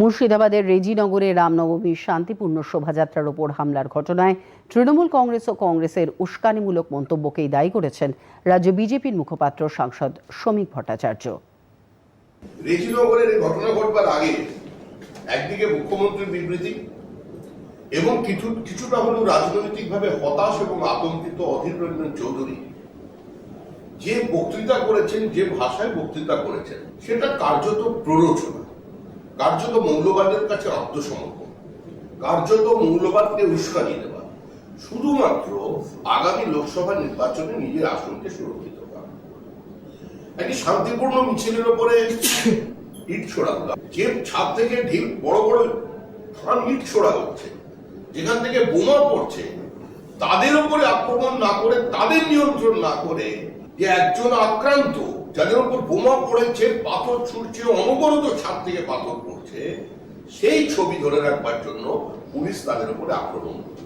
মুর্শিদাবাদের রেজিনগরে রামনবমী শান্তিপূর্ণ শোভাযাত্রার ওপর হামলার ঘটনায় তৃণমূল কংগ্রেস ও কংগ্রেসের উস্কানিমূলক মন্তব্যকেই দায়ী করেছেন রাজ্য বিজেপির মুখপাত্র সাংসদ শ্রমিক ভট্টাচার্য। রেজিনগরের ঘটনা ঘটবার আগে একদিকে মুখ্যমন্ত্রীর বিবৃতি এবং কিছু কিছুটা হলেও রাজনৈতিকভাবে হতাশ এবং আতঙ্কিত অধীর রঞ্জন চৌধুরী যে বক্তৃতা করেছেন, যে ভাষায় বক্তৃতা করেছেন, সেটা কার্যত প্ররোচনা। কার্যত মৌলবাদের কাছে আত্মসমর্পণ। কার্যত মৌলবাদকে উস্কানি দেওয়া শুধুমাত্র আগামী লোকসভা নির্বাচনে নিজের আসনকে সুরক্ষিত করা। একটি শান্তিপূর্ণ মিছিলের ওপরে ইট ছোড়া হলো। যে ছাদ থেকে ঢিল বড় বড় ধান ইট ছোড়া হচ্ছে। যেখান থেকে বোমা পড়ছে তাদের উপরে আক্রমণ না করে, তাদের নিয়ন্ত্রণ না করে যে একজন আক্রান্ত, যাদের উপর বোমা পড়েছে, পাথর ছুটছে অনবরত ছাদ থেকে পাথর পড়ছে, সেই ছবি ধরে রাখবার জন্য পুলিশ তাদের উপরে আক্রমণ করছে।